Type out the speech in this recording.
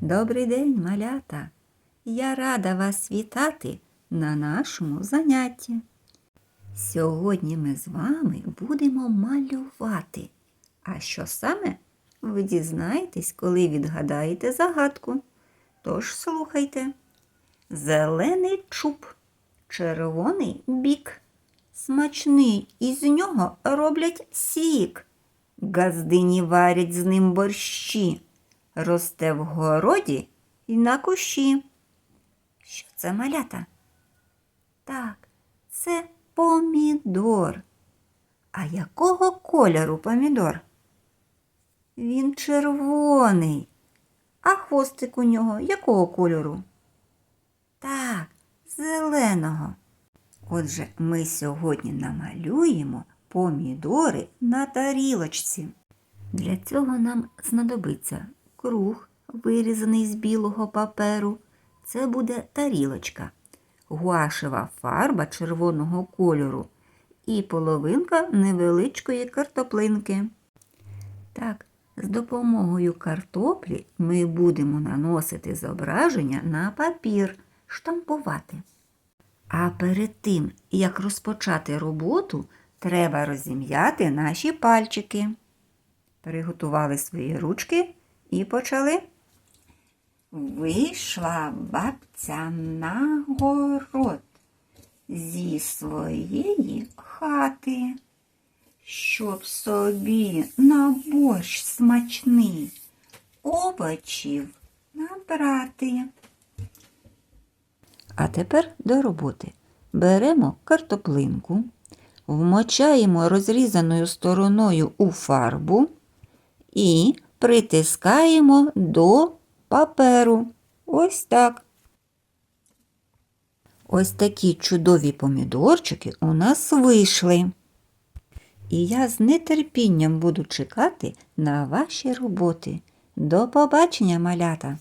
Добрий день, малята! Я рада вас вітати на нашому занятті. Сьогодні ми з вами будемо малювати. А що саме? Ви дізнаєтесь, коли відгадаєте загадку. Тож слухайте. Зелений чуб, червоний бік. Смачний із нього роблять сік. Газдині варять з ним борщі. Росте в городі і на кущі. Що це малята? Так, це помідор. А якого кольору помідор? Він червоний. А хвостик у нього якого кольору? Так, зеленого. Отже, ми сьогодні намалюємо помідори на тарілочці. Для цього нам знадобиться круг, вирізаний з білого паперу. Це буде тарілочка, гуашева фарба червоного кольору і половинка невеличкої картоплинки. Так, з допомогою картоплі ми будемо наносити зображення на папір, штампувати. А перед тим, як розпочати роботу, треба розім'яти наші пальчики. Приготували свої ручки і почали. Вийшла бабця на город зі своєї хати, щоб собі на борщ смачний овочів набрати. А тепер до роботи. Беремо картоплинку, вмочаємо розрізаною стороною у фарбу і притискаємо до паперу. Ось так. Ось такі чудові помідорчики у нас вийшли. І я з нетерпінням буду чекати на ваші роботи. До побачення, малята!